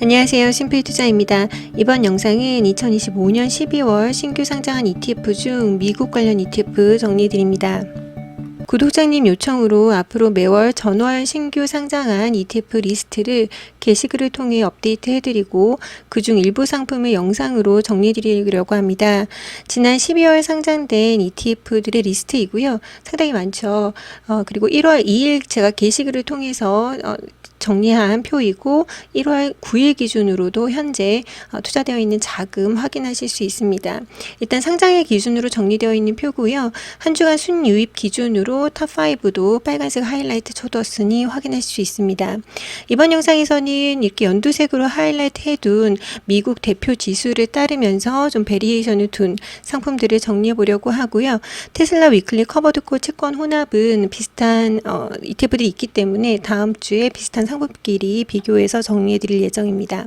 안녕하세요. 심플투자입니다. 이번 영상은 2025년 12월 신규 상장한 ETF 중 미국 관련 ETF 정리해드립니다. 구독자님 요청으로 앞으로 매월 전월 신규 상장한 ETF 리스트를 게시글을 통해 업데이트 해드리고 그중 일부 상품을 영상으로 정리해드리려고 합니다. 지난 12월 상장된 ETF들의 리스트이고요. 상당히 많죠. 어, 그리고 1월 2일 제가 게시글을 통해서 어, 정리한 표이고 1월 9일 기준으로도 현재 어, 투자되어 있는 자금 확인하실 수 있습니다. 일단 상장일 기준으로 정리되어 있는 표고요. 한 주간 순유입 기준으로 탑5도 빨간색 하이라이트 쳐두었으니 확인할 수 있습니다. 이번 영상에서는 이렇게 연두색으로 하이라이트 해둔 미국 대표 지수를 따르면서 좀 베리에이션을 둔 상품들을 정리해 보려고 하고요. 테슬라 위클리 커버드콜 채권 혼합은 비슷한 어, ETF들이 있기 때문에 다음 주에 비슷한 상품끼리 비교해서 정리해 드릴 예정입니다.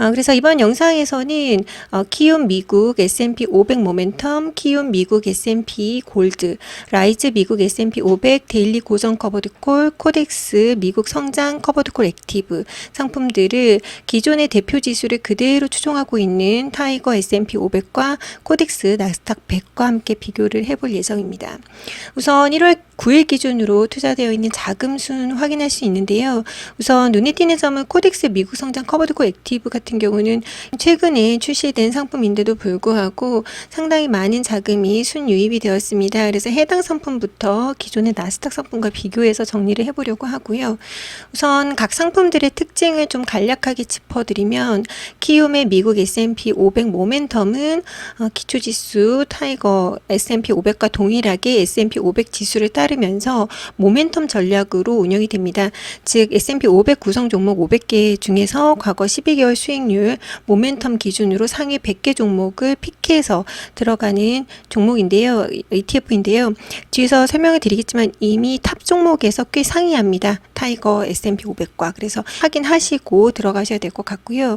아, 그래서 이번 영상에서는 어, 키움 미국 S&P 500 모멘텀, 키움 미국 S&P 골드, 라이즈 미국 S&P 500 데일리 고정 커버드콜, 코덱스 미국 성장 커버드콜 액티브 상품들을 기존의 대표 지수를 그대로 추종하고 있는 타이거 S&P 500과 코덱스 나스닥 100과 함께 비교를 해볼 예정입니다. 우선 1월 9일 기준으로 투자되어 있는 자금 순 확인할 수 있는데요. 우선 눈에 띄는 점은 코덱스 미국 성장 커버드콜 액티브 같은 경우는 최근에 출시된 상품인데도 불구하고 상당히 많은 자금이 순유입이 되었습니다. 그래서 해당 상품부터 기존의 나스닥 상품과 비교해서 정리를 해보려고 하고요. 우선 각 상품들의 특징을 좀 간략하게 짚어드리면 키움의 미국 S&P 500 모멘텀은 어, 기초지수 타이거 S&P 500과 동일하게 S&P 500 지수를 따르면서 모멘텀 전략으로 운영이 됩니다. 즉 S&P 500 구성 종목 500개 중에서 과거 12개월 수익률 모멘텀 기준으로 상위 100개 종목을 픽해서 들어가는 종목인데요. ETF인데요. 뒤에서 설명을 드리겠지만 이미 탑 종목에서 꽤 상위합니다. 타이거 S&P 500과 그래서 확인하시고 들어가셔야 될 것 같고요.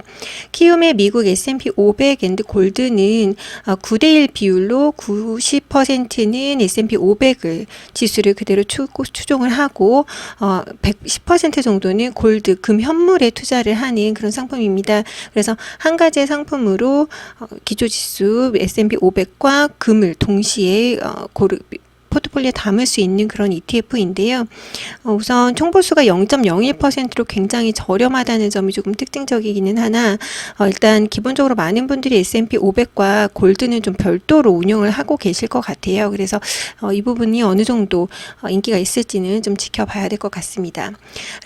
키움의 미국 S&P 500 앤드 골드는 9대1 비율로 90%는 S&P 500을 지수를 그대로 추, 추종을 하고 어, 110% 정도는 골드 금 현물에 투자를 하는 그런 상품입니다. 그래서 한 가지의 상품으로 어, 기초 지수 S&P 500과 금을 동시에 어, 고르 포트폴리오에 담을 수 있는 그런 ETF인데요. 어, 우선 총보수가 0.01%로 굉장히 저렴하다는 점이 조금 특징적이기는 하나 어, 일단 기본적으로 많은 분들이 S&P 500과 골드는 좀 별도로 운영을 하고 계실 것 같아요. 그래서 어, 이 부분이 어느 정도 어, 인기가 있을지는 좀 지켜봐야 될 것 같습니다.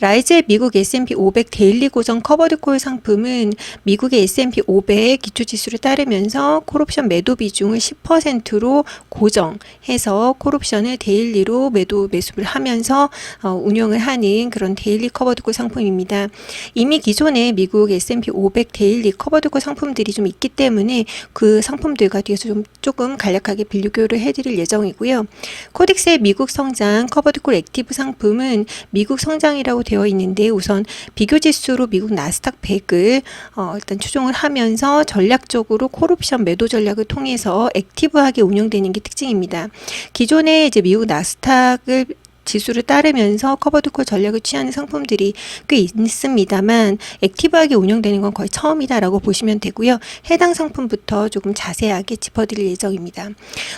라이즈의 미국 S&P 500 데일리 고정 커버드콜 상품은 미국의 S&P 500 기초지수를 따르면서 콜옵션 매도 비중을 10%로 고정해서 콜옵션 을 데일리로 매도 매수를 하면서 어, 운영을 하는 그런 데일리 커버드콜 상품입니다. 이미 기존에 미국 S&P 500 데일리 커버드콜 상품들이 좀 있기 때문에 그 상품들과 뒤에서 좀 조금 간략하게 비교를 해드릴 예정이고요. 코덱스의 미국 성장 커버드콜 액티브 상품은 미국 성장이라고 되어 있는데 우선 비교 지수로 미국 나스닥 100을 어, 일단 추종을 하면서 전략적으로 콜옵션 매도 전략을 통해서 액티브하게 운영되는 게 특징입니다. 기존에 이제 미국 나스닥을 지수를 따르면서 커버드콜 전략을 취하는 상품들이 꽤 있습니다만 액티브하게 운영되는 건 거의 처음이다라고 보시면 되고요. 해당 상품부터 조금 자세하게 짚어드릴 예정입니다.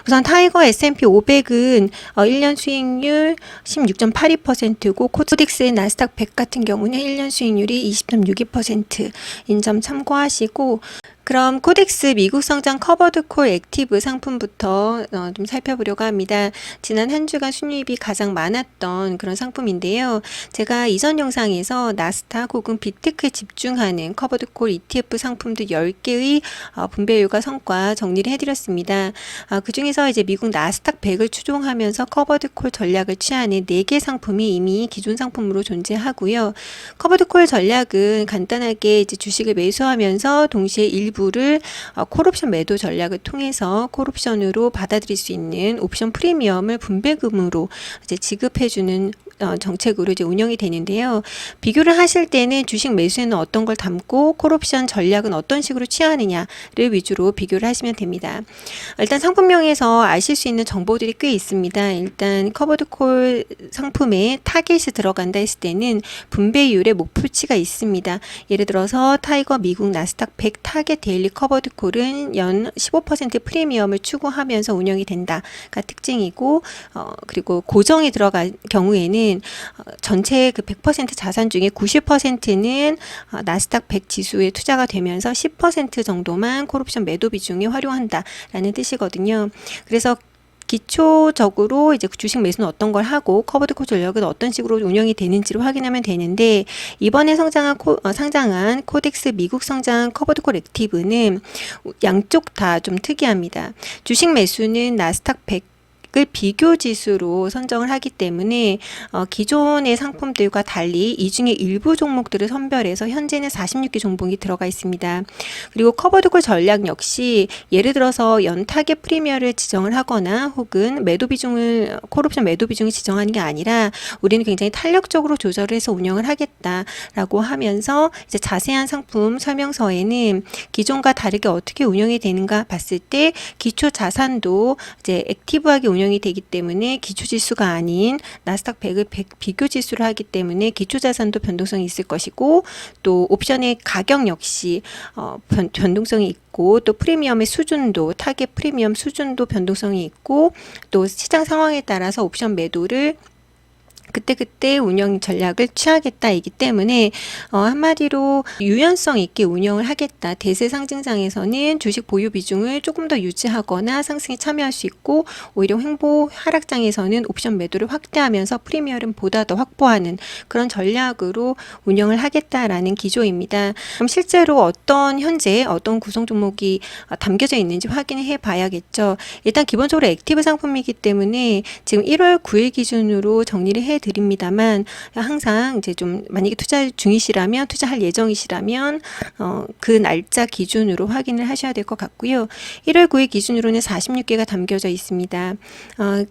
우선 타이거 S&P 500은 어, 1년 수익률 16.82%고 코덱스의 나스닥 100 같은 경우는 1년 수익률이 20.62%인 점 참고하시고 그럼 코덱스 미국 성장 커버드 콜 액티브 상품부터 어, 좀 살펴보려고 합니다. 지난 한 주간 순이익이 가장 많았던 그런 상품인데요. 제가 이전 영상에서 나스닥 혹은 빅테크에 집중하는 커버드 콜 ETF 상품들 10개의 어, 분배율과 성과 정리를 해드렸습니다. 아, 그 중에서 이제 미국 나스닥 100을 추종하면서 커버드 콜 전략을 취하는 4개 상품이 이미 기존 상품으로 존재하고요. 커버드 콜 전략은 간단하게 이제 주식을 매수하면서 동시에 일부 일부를 어, 콜옵션 매도 전략을 통해서 콜옵션으로 받아들일 수 있는 옵션 프리미엄을 분배금으로 이제 지급해주는 어, 정책으로 이제 운영이 되는데요. 비교를 하실 때는 주식 매수에는 어떤 걸 담고 콜옵션 전략은 어떤 식으로 취하느냐를 위주로 비교를 하시면 됩니다. 일단 상품명에서 아실 수 있는 정보들이 꽤 있습니다. 일단 커버드 콜 상품에 타겟이 들어간다 했을 때는 분배율의 목표치가 있습니다. 예를 들어서 타이거 미국 나스닥 100 타겟 데일리 커버드 콜은 연 15% 프리미엄을 추구하면서 운영이 된다가 특징이고 어, 그리고 고정이 들어간 경우에는 어, 전체 그 100% 자산 중에 90%는 어, 나스닥 100 지수에 투자가 되면서 10% 정도만 콜옵션 매도 비중에 활용한다라는 뜻이거든요. 그래서 기초적으로 이제 주식 매수는 어떤 걸 하고 커버드 코 전략은 어떤 식으로 운영이 되는지를 확인하면 되는데 이번에 성장한 코, 어, 상장한 코덱스 미국 성장 커버드 콜 액티브는 양쪽 다 좀 특이합니다. 주식 매수는 나스닥 100 을 비교 지수로 선정을 하기 때문에 어, 기존의 상품들과 달리 이 중에 일부 종목들을 선별해서 현재는 46개 종목이 들어가 있습니다. 그리고 커버드콜 전략 역시 예를 들어서 연 타겟 프리미어를 지정을 하거나 혹은 매도 비중을 콜옵션 매도 비중을 지정하는 게 아니라 우리는 굉장히 탄력적으로 조절을 해서 운영을 하겠다라고 하면서 이제 자세한 상품 설명서에는 기존과 다르게 어떻게 운영이 되는가 봤을 때 기초 자산도 이제 액티브하게 운영 이 되기 때문에 기초 지수가 아닌 나스닥 100을 100 비교 지수를 하기 때문에 기초 자산도 변동성이 있을 것이고 또 옵션의 가격 역시 어, 변, 변동성이 있고 또 프리미엄의 수준도 타겟 프리미엄 수준도 변동성이 있고 또 시장 상황에 따라서 옵션 매도를 그때그때 운영 전략을 취하겠다이기 때문에 어, 한마디로 유연성 있게 운영을 하겠다. 대세 상징장에서는 주식 보유 비중을 조금 더 유지하거나 상승에 참여할 수 있고 오히려 횡보 하락장에서는 옵션 매도를 확대하면서 프리미엄을 보다 더 확보하는 그런 전략으로 운영을 하겠다라는 기조입니다. 그럼 실제로 어떤 현재 어떤 구성 종목이 어, 담겨져 있는지 확인해 봐야겠죠. 일단 기본적으로 액티브 상품이기 때문에 지금 1월 9일 기준으로 정리를 해 드립니다만 항상 이제 좀 만약에 투자 중이시라면 투자할 예정이시라면 어, 그 날짜 기준으로 확인을 하셔야 될 것 같고요. 1월 9일 기준으로는 46개가 담겨져 있습니다. 어,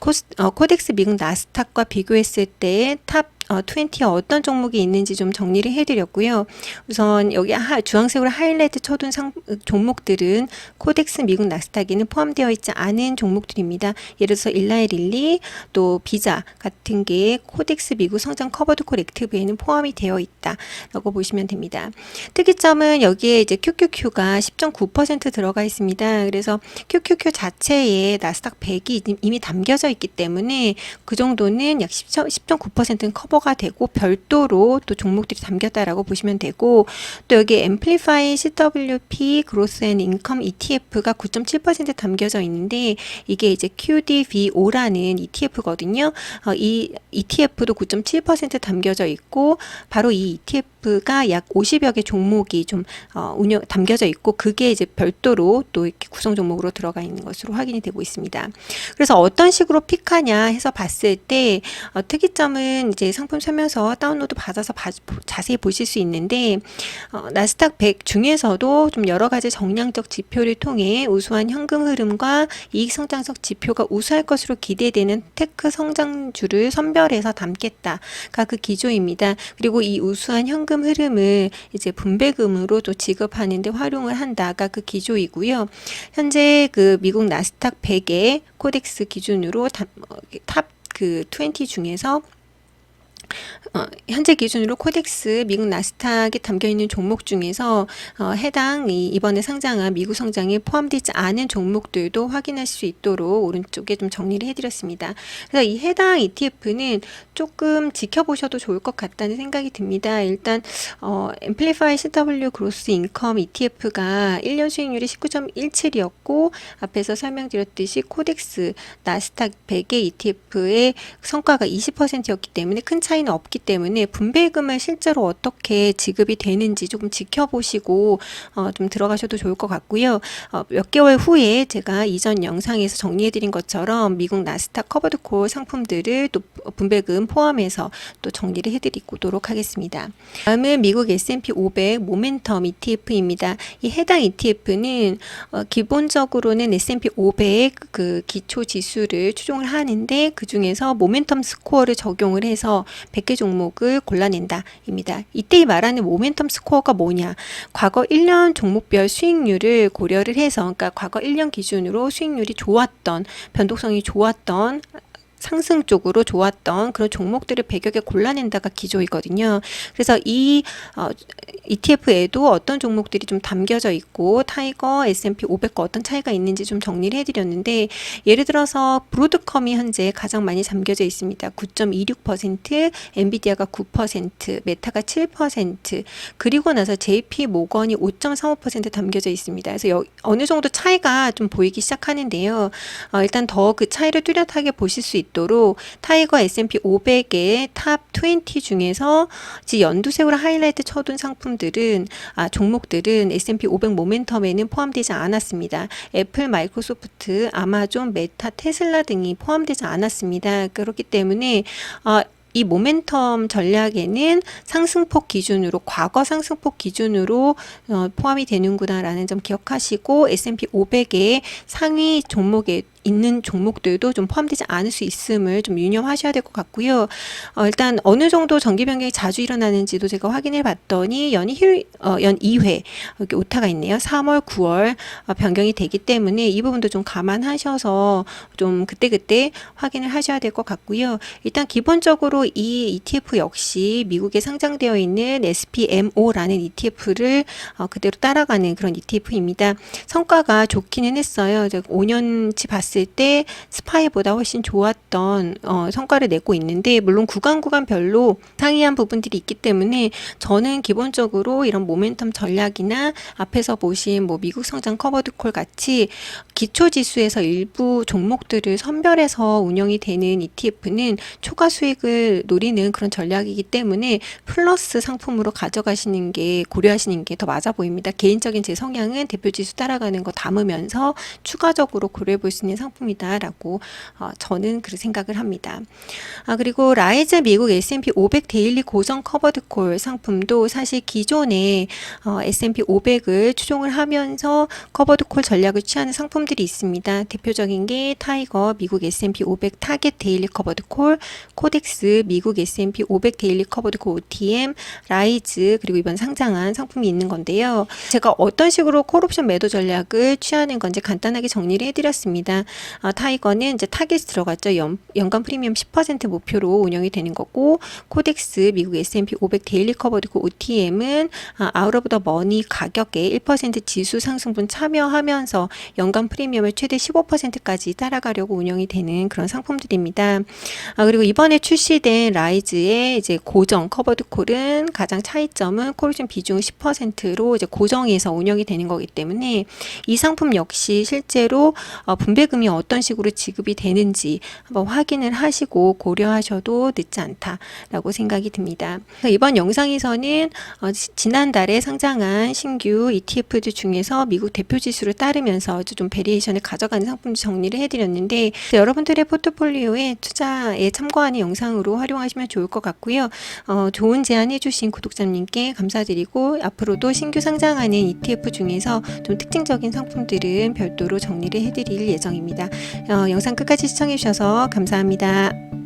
코스, 어, 코덱스 미국 나스닥과 비교했을 때탑 어, 20에 어떤 종목이 있는지 좀 정리를 해드렸고요. 우선 여기 하, 주황색으로 하이라이트 쳐둔 상, 종목들은 코덱스 미국 나스닥에는 포함되어 있지 않은 종목들입니다. 예를 들어서 일라이 릴리, 또 비자 같은 게 코덱스 미국 성장 커버드 콜 액티브에는 포함이 되어 있다라고 보시면 됩니다. 특이점은 여기에 이제 QQQ가 10.9% 들어가 있습니다. 그래서 QQQ 자체에 나스닥 100이 이미 담겨 져 있기 때문에 그 정도는 약 10.9%는 커버 커버가 되고 별도로 또 종목들이 담겼다라고 보시면 되고 또 여기 앰플리파이 CWP 그로스 앤 인컴 ETF가 9.7% 담겨져 있는데 이게 이제 QDVO라는 ETF거든요. 어, 이 ETF도 9.7% 담겨져 있고 바로 이 ETF가 약 50여 개 종목이 좀 어, 운영 담겨져 있고 그게 이제 별도로 또 이렇게 구성 종목으로 들어가 있는 것으로 확인이 되고 있습니다. 그래서 어떤 식으로 픽하냐 해서 봤을 때 어, 특이점은 이제 상품 설명서 다운로드 받아서 봐, 자세히 보실 수 있는데 어, 나스닥 100 중에서도 좀 여러 가지 정량적 지표를 통해 우수한 현금 흐름과 이익 성장적 지표가 우수할 것으로 기대되는 테크 성장주를 선별해서 담겠다가 그 기조입니다. 그리고 이 우수한 현금 흐름을 이제 분배금으로 또 지급하는데 활용을 한다가 그 기조이고요. 현재 그 미국 나스닥 100의 코덱스 기준으로 탑 그 20 중에서 어, 현재 기준으로 코덱스 미국 나스닥에 담겨 있는 종목 중에서 어, 해당 이, 이번에 상장한 미국 성장에 포함되지 않은 종목들도 확인할 수 있도록 오른쪽에 좀 정리를 해드렸습니다. 그래서 이 해당 ETF는 조금 지켜보셔도 좋을 것 같다는 생각이 듭니다. 일단 어, 앰플리파이 CW 그로스 인컴 ETF가 1년 수익률이 19.17이었고 앞에서 설명드렸듯이 코덱스 나스닥 100의 ETF의 성과가 20%였기 때문에 큰 차이 차이는 없기 때문에 분배금은 실제로 어떻게 지급이 되는지 조금 지켜보시고 어, 좀 들어가셔도 좋을 것 같고요. 어, 몇 개월 후에 제가 이전 영상에서 정리해드린 것처럼 미국 나스닥 커버드콜 상품들을 또 분배금 포함해서 또 정리를 해드리도록 하겠습니다. 다음은 미국 S&P 500 모멘텀 ETF입니다. 이 해당 ETF는 어, 기본적으로는 S&P 500 그 기초 지수를 추종을 하는데 그 중에서 모멘텀 스코어를 적용을 해서 100개 종목을 골라낸다 입니다. 이때 말하는 모멘텀 스코어가 뭐냐? 과거 1년 종목별 수익률을 고려를 해서 그러니까 과거 1년 기준으로 수익률이 좋았던 변동성이 좋았던 상승 쪽으로 좋았던 그런 종목들을 100여 개 골라낸다가 기조이거든요. 그래서 이 어, ETF에도 어떤 종목들이 좀 담겨져 있고 타이거, S&P 500과 어떤 차이가 있는지 좀 정리를 해드렸는데 예를 들어서 브로드컴이 현재 가장 많이 담겨져 있습니다. 9.26%, 엔비디아가 9%, 메타가 7%, 그리고 나서 JP 모건이 5.35% 담겨져 있습니다. 그래서 여, 어느 정도 차이가 좀 보이기 시작하는데요. 어, 일단 더 그 차이를 뚜렷하게 보실 수 있 도록 타이거 S&P 500의 탑 20 중에서 지 연두색으로 하이라이트 쳐둔 상품들은 아, 종목들은 S&P 500 모멘텀에는 포함되지 않았습니다. 애플, 마이크로소프트, 아마존, 메타, 테슬라 등이 포함되지 않았습니다. 그렇기 때문에 어, 이 모멘텀 전략에는 상승폭 기준으로 과거 상승폭 기준으로 어, 포함이 되는구나라는 점 기억하시고 S&P 500의 상위 종목에 있는 종목들도 좀 포함되지 않을 수 있음을 좀 유념하셔야 될 것 같고요. 어, 일단 어느 정도 정기 변경이 자주 일어나는지도 제가 확인해 봤더니 연이 힐, 어, 연 2회 이렇게 오타가 있네요. 3월, 9월 어, 변경이 되기 때문에 이 부분도 좀 감안하셔서 좀 그때그때 확인을 하셔야 될 것 같고요. 일단 기본적으로 이 ETF 역시 미국에 상장되어 있는 SPMO라는 ETF를 어, 그대로 따라가는 그런 ETF입니다. 성과가 좋기는 했어요. 5년치 봤을 때 스파이보다 훨씬 좋았던 어, 성과를 내고 있는데 물론 구간 구간별로 상이한 부분들이 있기 때문에 저는 기본적으로 이런 모멘텀 전략이나 앞에서 보신 뭐 미국 성장 커버드콜 같이 기초 지수에서 일부 종목들을 선별해서 운영이 되는 ETF는 초과 수익을 노리는 그런 전략이기 때문에 플러스 상품으로 가져가시는 게 고려하시는 게 더 맞아 보입니다. 개인적인 제 성향은 대표 지수 따라가는 거 담으면서 추가적으로 고려해 볼 수 있는 상품이다라고 어, 저는 그렇게 생각을 합니다. 아, 그리고 라이즈 미국 S&P 500 데일리 고정 커버드콜 상품도 사실 기존에 어, S&P 500을 추종을 하면서 커버드콜 전략을 취하는 상품들이 있습니다. 대표적인 게 타이거 미국 S&P 500 타겟 데일리 커버드콜, 코덱스 미국 S&P 500 데일리 커버드콜 OTM, 라이즈 그리고 이번 상장한 상품이 있는 건데요. 제가 어떤 식으로 콜옵션 매도 전략을 취하는 건지 간단하게 정리를 해드렸습니다. 어, 타이거는 이제 타겟 들어갔죠. 연, 연간 프리미엄 10% 목표로 운영이 되는 거고 코덱스 미국 S&P 500 데일리 커버드콜 OTM은 아, 아웃 오브 더 머니 가격에 1% 지수 상승분 참여하면서 연간 프리미엄을 최대 15%까지 따라가려고 운영이 되는 그런 상품들입니다. 아, 그리고 이번에 출시된 라이즈의 이제 고정 커버드 콜은 가장 차이점은 콜옵션 비중 10%로 이제 고정해서 운영이 되는 거기 때문에 이 상품 역시 실제로 어, 분배금 이 어떤 식으로 지급이 되는지 한번 확인을 하시고 고려하셔도 늦지 않다라고 생각이 듭니다. 이번 영상에서는 어, 지난달에 상장한 신규 ETF들 중에서 미국 대표 지수를 따르면서 좀 베리에이션을 가져가는 상품 정리를 해드렸는데 여러분들의 포트폴리오에 투자에 참고하는 영상으로 활용하시면 좋을 것 같고요. 어, 좋은 제안 해주신 구독자님께 감사드리고 앞으로도 신규 상장하는 ETF 중에서 좀 특징적인 상품들은 별도로 정리를 해드릴 예정입 니다. 어, 영상 끝까지 시청해 주셔서 감사합니다.